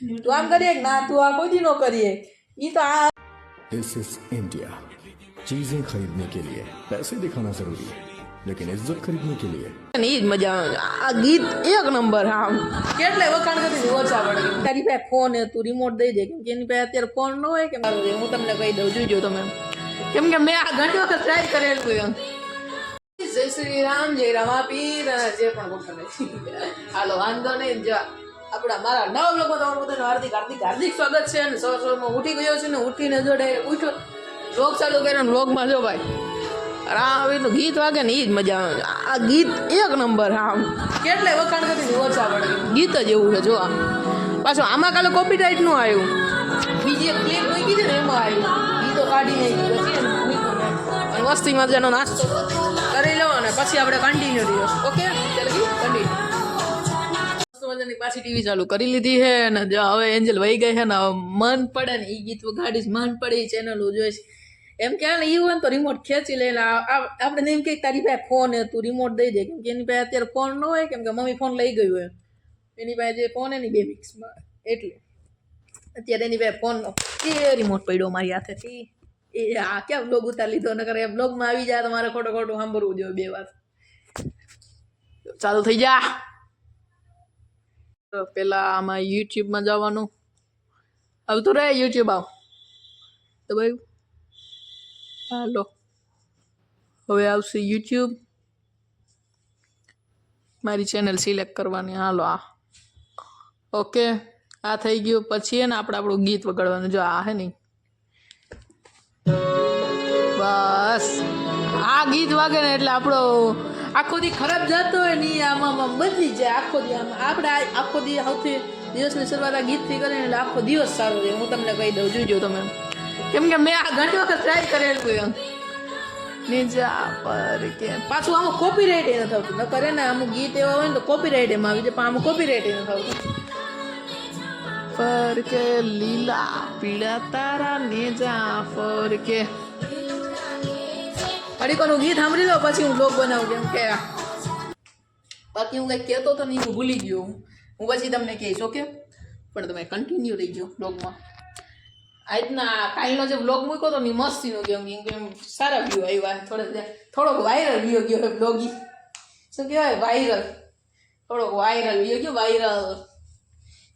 તું આમ કરીએ કે ના તું આ કોઈ દી નો કરીએ ઈ તો આ दिस इज इंडिया चीजें खरीदने के लिए पैसे दिखाना जरूरी है लेकिन इज्जत खरीदने के लिए ને ઈ જ મજા આવે આ ગીત એક નંબર આમ કેટલે વખાણ કરી ઓછા પડે તારી પાસે ફોન હે તું રિમોટ દઈ દે કેમ કે એની પાસે અત્યારે ફોન ન હોય કે મારું હું તમને કહી દઉં જોઈજો તમે કેમ કે મેં આ ઘણી વખત ટ્રાય કરેલું એમ જય શ્રી રામ જય રામા પીર અને જે પણ ભગવાન હાલો વાંધો નહીં જો આપણા મારા નવ લોકો તમારું બધાનું હાર્દિક હાર્દિક હાર્દિક સ્વાગત છે અને સવાર સવારમાં ઉઠી ગયો છે ને ઉઠીને જો ડાયરેક્ટ ઉઠ્યો વ્લોગ ચાલુ કર્યો ને વ્લોગમાં જો ભાઈ રાવીનું ગીત વાગે ને એ જ મજા આવે. આ ગીત એક નંબર આમ. કેટલે વખાણ કરી ઓછા પડે. ગીત જ એવું છે જો આ. પાછું આમાં કાલે કોપીરાઇટનું આવ્યું. બીજી એક ક્લિપ મૂકી છે ને એમાં આવ્યું. ગીતો કાઢી નાખી પછી. અને વસ્તી મજાનો નાસ્તો કરી લો અને પછી આપણે કન્ટિન્યુ રહીએ ઓકે ચાલો કન્ટિન્યુ પાછી ટીવી ચાલુ કરી લીધી છે અને હવે એન્જલ વહી ગઈ છે ને મન પડે ને એ ગીત વગાડીશ મન પડે એ ચેનલો જોઈશ. એમ કે ને એવું તો રિમોટ ખેંચી લે આપણે એમ કે તારી પાસે ફોન હે, તું રિમોટ દઈ દે, કેમ કે એની પાસે અત્યારે ફોન ન હોય, કેમ કે મમ્મી ફોન લઈ ગયું હોય એની પાસે જે ફોન એની બે મિક્સમાં એટલે અત્યારે એની પાસે ફોન એ રિમોટ પડ્યો મારી હાથેથી. એ આ ક્યાં બ્લોગ ઉતાર લીધો ન કરે બ્લોગમાં આવી જાય તો મારે ખોટો ખોટું સાંભળવું જોઈએ બે વાત. ચાલુ થઈ જા. પેલા આમાં યુટ્યુબમાં જવાનું. આવતું રહે યુટ્યુબ આવ. તો ભાઈ, હાલો. હવે આવશે યુટ્યુબ. મારી ચેનલ સિલેક્ટ કરવાની. હાલો, આ. ઓકે, આ થઈ ગયું. પછી એને આપણે આપણું ગીત વગાડવાનું. જો, આ હે નહીં બસ. આ ગીત વાગે ને એટલે આપણો આખો દી ખરાબ જતો હોય ને આમાં બદલી જાય. આખો દી આમાં આપણે આખો દી સૌથી દિવસની શરૂઆત ગીતથી કરીને એટલે આખો દિવસ સારો રહે. હું તમને કહી દઉં જોઈજો તમે. કેમ કે મેં આ ઘણી વખત ટ્રાય કરેલું એમ. નીજા પર કે પાછું આમાં કોપીરાઇટ એ નથી આવતું ન કરે ને અમુક ગીત એવા હોય ને તો કોપીરાઇટ એમાં આવી જાય, પણ આમાં કોપીરાઇટ એ નથી આવતું પર કે લીલા પીળા તારા નેજા પર કે અડીકોનું ગીત સાંભળી લો, પછી હું બ્લોગ બનાવું કેમ કે બાકી હું કંઈક કહેતો હતો નહીં, હું ભૂલી ગયો હું. હું પછી તમને કહીશ, ઓકે? પણ તમે કન્ટિન્યુ રહી ગયો બ્લોગમાં રીતના કાલનો જે બ્લોગ મૂક્યો હતો ને મસ્તીનો ગયો કેમ કેમ સારા વ્યૂ આવ્યા. થોડોક થોડોક વાયરલ વ્યૂ ગયો બ્લોગી શું કહેવાય? વાયરલ થોડોક વાયરલ વ્યૂ ગયો વાયરલ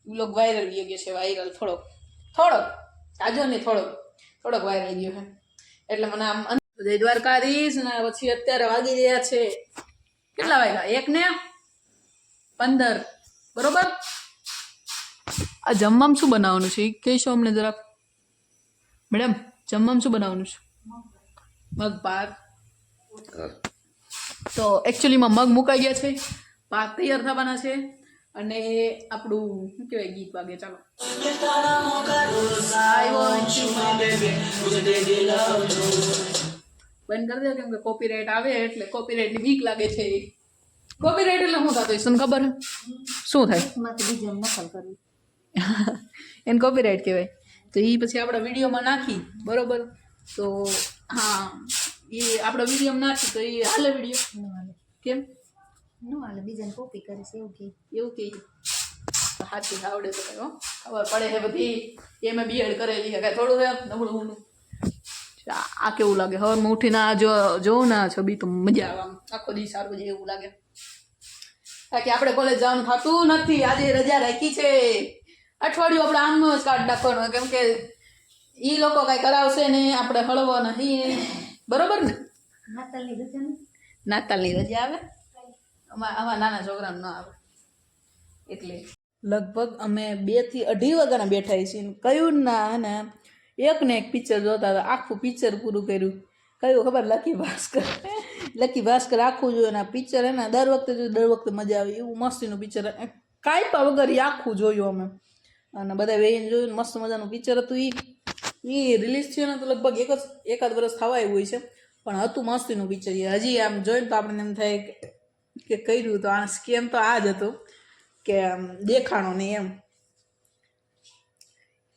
બ્લોગ વાયરલ વ્યૂ ગયો છે વાયરલ થોડોક. થોડોક. આજો ને થોડોક. થોડોક વાયરલ ગયો છે. એટલે મને આમ જય દ્વારકાધીશ ને પછી અત્યારે વાગી રહ્યા છે. કેટલા વાગ્યા? એક ને પંદર. બરોબર? આ જમવામાં શું બનાવવાનું છે? એ કહેશો અમને જરાક. મેડમ જમવામાં શું બનાવવાનું છે? મગ પાક તો એકચ્યુઅલીમાં મગ મુકાઈ ગયા છે. પાક તૈયાર થવાના છે. અને આપણું શું કહેવાય ગીત વાગે. ચાલો. બંધ કરી દો કેમ કે કોપીરાઇટ આવે એટલે કોપીરાઇટની બીક લાગે છે કોપીરાઇટ એટલે શું થતું હશે તને ખબર હે? શું થાય? માંથી બીજાને નકલ કરવી. એને કોપીરાઇટ કહેવાય. તો એ પછી આપણા વિડીયોમાં નાખી બરોબર? તો હા એ આપણા વિડીયોમાં નાખી તો એ હાલે વીડિયો. ન હાલે. કેમ? ન હાલે બીજાને કોપી કરે છે એવું કે એવું કે હાથી આવડે તો કઈ હો. ખબર પડે છે બધી. એમાં બીએડ કરેલી છે કાંઈ થોડું છે નબળું ઊંડું. આ કેવું લાગે? હવારમાં ઉઠીને આ જો જોઉં ને છબી તો મજા આવે આખો દી સારું જે એવું લાગે. બાકી આપણે કોલેજ જવાનું થતું નથી. આજે રજા રાખી છે. અઠવાડિયું આપણે આમનો જ કાર્ડ નાખવાનું. કેમ કે એ લોકો કાંઈ કરાવશે ને આપણે હળવો નહીં બરોબર ને? નાતાલની રજા આવે? આવા આમાં નાના છોકરાને ન આવે. એટલે લગભગ અમે બેથી અઢી વાગ્યાના બેઠા છીએ. કયું ના ને એક ને એક પિક્ચર જોતા હતા. આખું પિક્ચર પૂરું કર્યું. કયું ખબર? લકી ભાસ્કર લકી ભાસ્કર આખું જોયું અને પિક્ચર એના દર વખતે જોયું દર વખતે મજા આવે. એવું મસ્તીનું પિક્ચર કાંઈ વગર એ આખું જોયું અમે. અને બધા વેહીને જોયું મસ્ત મજાનું પિક્ચર હતું એ એ રિલીઝ થયું તો લગભગ એક જ, એકાદ વર્ષ થવા આવ્યું હોય છે. પણ હતું મસ્તીનું પિક્ચર હજી આમ જોઈને તો આપણને એમ થાય કે કર્યું તો આ સ્કેમ તો આ જ હતું. કે દેખાણો નહીં એમ.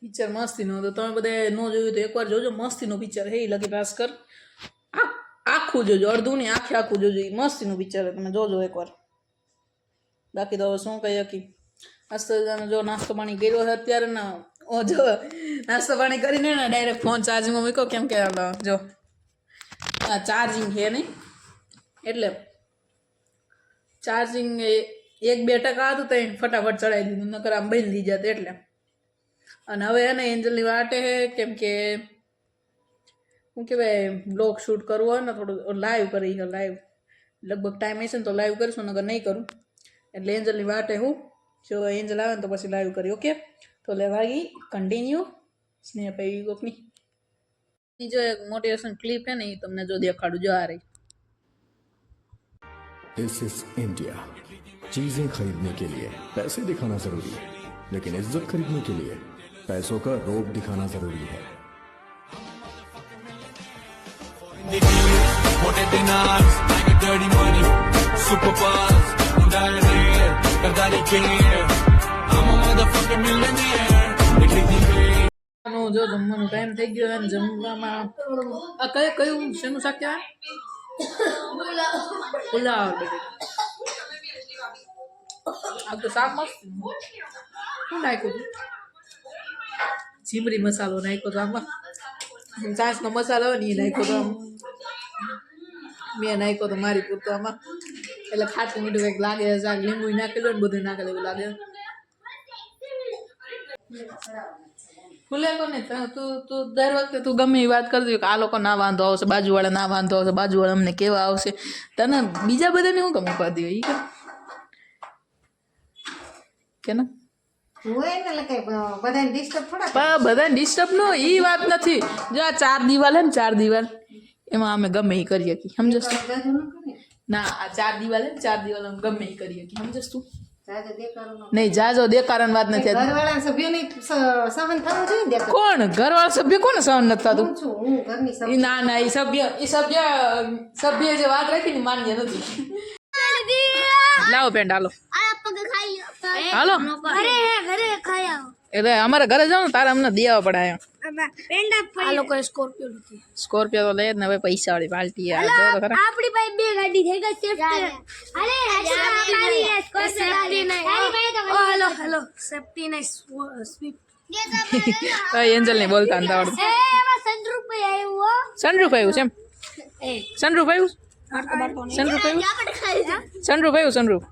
પિક્ચર મસ્તીનું. હતું તમે બધા ન જોયું તો એકવાર જોજો. મસ્તીનું પિક્ચર હે, ઈ લકી ભાસ્કર આ આખું જોજો. અડધું નહીં, આખે આખું જોજો. ઈ મસ્તીનું પિક્ચર તમે જોજો એકવાર. બાકી તો હવે શું કહી શકી નાસ્તો જો નાસ્તો પાણી કર્યો છે અત્યારે ને, ઓ જો, નાસ્તો પાણી કરીને ને ડાયરેક્ટ ફોન ચાર્જિંગમાં મૂક્યો. કેમ કે ઓલો જો, આ ચાર્જિંગ છે નહીં. એટલે ચાર્જિંગ એક બે ટકા હતું તો એને ફટાફટ ચડાવી દીધું. નકર આમ બંધ થઈ જત એટલે. અને હવે એને એન્જલની વાટે છે કેમ કે શું કહેવાય બ્લોગ શૂટ કરવું હોય ને થોડું લાઈવ કરી છે લાઈવ લગભગ ટાઈમ હશે ને તો લાઈવ કરીશું નગર નહીં કરું એટલે એન્જલની વાટે હું જો એન્જલ આવે ને તો પછી લાઈવ કરી ઓકે તો લેવાગી કન્ટિન્યુ સ્નેહ પૈવી કોકની ઈ જો એક મોટિવેશન ક્લિપ છે ને એ તમને જો દેખાડું જો આ રહી दिस इज इंडिया चीजें खरीदने के लिए पैसे दिखाना जरूरी है लेकिन इज्जत खरीदने के लिए पैसों का रोब दिखाना जरूरी है Wanted the knobs, I get dirty money, super buzz, diarrhea, got that care. I'm a motherfucking millionaire. They click me, નું જો જમવાનો ટાઈમ થઈ ગયો અને જમવામાં આ કયું કયું શેનું શાક કહેવાય પુલાવ આ તો શાક મસ્ત શું નાખ્યું તું મસાલો નાખ્યો તો આમાં છાશનો મસાલો હોય ને એ નાખ્યો તો આમ મેં નાખ્યો તો મારી પૂરતો આમાં એટલે ખાટું મીઠું કંઈક લાગે શાક લીંબુ નાખેલું ને બધું નાખેલું એવું લાગે ફૂલે કોને તું તું- દર વખતે તું ગમે એ વાત કરતી કે આ લોકો ના વાંધો આવશે, બાજુવાળા ના વાંધો આવશે, બાજુવાળા અમને કેવા આવશે? તને બીજા બધાને હું ગમે પાડી હોય? કે ના? બધાને ડિસ્ટર્બ બધા ડિસ્ટર્બ નો એ વાત નથી. જો આ ચાર દિવાલ હે ને ચાર દિવાલ એમાં અમે ગમે એ કરીએ કે સમજસ ન કરે આ ચાર દિવાલ હે ને ચાર દિવાલ અમે ગમે એ કરીએ કે સમજસ તું? નહીં જાજો દેકારણ વાત નથી ઘરવાળા સભ્યોને સહન થવું જોઈએ કોણ? ઘરવાળા સભ્ય કોને સહન નથી થતું? હું છું હું ઘરની સભ્ય. ઈ ના ના એ સભ્ય એ સભ્ય સભ્ય જે વાત રાખી ને માન્ય નથી. લાવો પેન્ટ હાલો. હાલો. ઘરે ઘરે ખાઈ આવો. એટલે અમારા ઘરે જાવ ને તારે અમને દેવા પડે આ લોકો સ્કોર્પિયો લીધી. સ્કોર્પિયો તો લે જ ને હવે પૈસા વાળી પાલટી આ જો તો ખરા. આપણી પાસે બે ગાડી થઈ ગઈ સેફ્ટી અરે સેફ્ટી નહીં. ઓ હેલો હેલો સેફ્ટી નહીં સ્વીપ ભાઈ એન્જલ ને બોલતા નથી આવડતું એ એમાં સનરૂપ આવ્યો સનરૂફ આવ્યું છે એમ? એ. સનરૂફ આવ્યું? સનરૂપ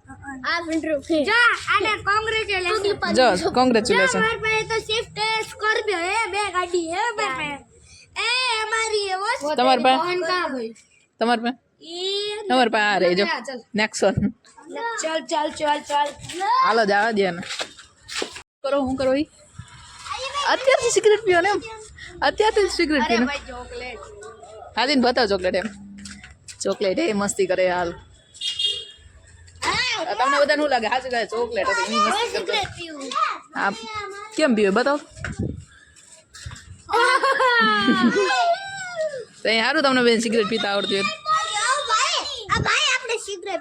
જા જો કોંગ્રેચ્યુલેશન મારી પાસે તો સ્વિફ્ટ સ્કોર્પિયો હે બે ગાડી હે મારી પાસે. એ અમારી એવો પાસે? ફોન કા ભાઈ તમારે પાસે? તમારે આ રહી જો. નેક્સોન ચાલ ચાલ ચાલ ચાલ. હાલો જવા દે ને કરો હું કરો ઈ? અત્યારથી સિગરેટ પીઓ ને એમ. અત્યારથી સિગરેટ પીવો ને ચોકલેટ હાજી ને બતાવ ચોકલેટ એમ. ચોકલેટ એ મસ્તી કરે હાલ. તમને બધાને શું લાગે? હાજર કહે ચોકલેટ હતી? એની મસ્તી કરતો. હા. કેમ પીવે? બતાવો. તો અહીં સારું તમને બેન સિગરેટ પીતા આવડતી હોય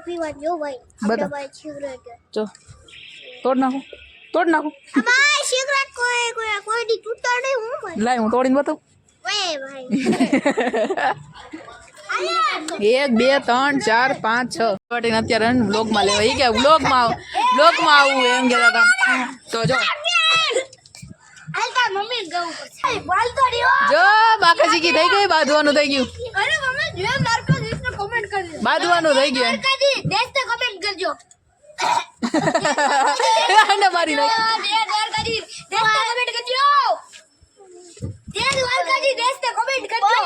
પીવા જો. તોડ નાખું. તોડ નાખું. લાય હું તોડીને બતાવું. ભાઈ. એક બે ત્રણ ચાર પાંચ છ. પટીને અત્યારે બ્લોગમાં લેવા. એ કે બ્લોગમાં બ્લોગમાં આવું એમ કહેતા હતા. તો જો. જો બાકા કી થઈ ગઈ બાંધવાનું થઈ ગયું. અરે મમ્મી જે નારકો દેશને કમેન્ટ કરજો. બાંધવાનું થઈ ગયું કરજો. મારી નાખ. કમેન્ટ કરજો દે નારકાજી દેશને કમેન્ટ કરજો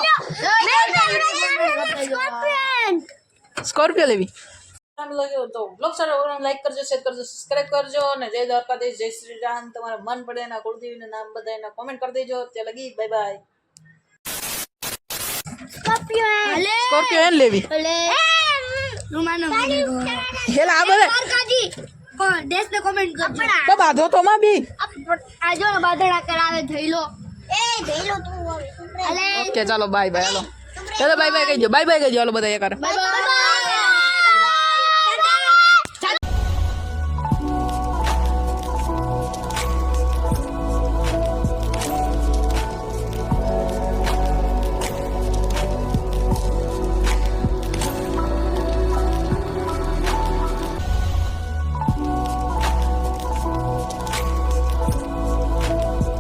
સ્કોર્પિયન સ્કોર્પિયો લેવી. લાગ્યો તો બ્લોગ સારો લાઈક કરજો શેર કરજો સબસ્ક્રાઇબ કરજો અને જય દ્વારકાધીશ જય શ્રી રામ. તમારા મન પડે એના કુળદેવીના નામ બધા એના કોમેન્ટ કરી દેજો. ત્યાં લગી બાય બાય સ્કોર્પિયો એને લેવી. હેલા આ બધા. દેશને કમેન્ટ કરજો. તો બાંધો તો માં બી. આ જો બાદળા કરાવે થઈલો એ થઈલો તું ઓકે ચાલો બાય બાય હાલો. ચાલો બાય બાય કહી દો બાય બાય કહી દો હાલો બધા કરે. Bye bye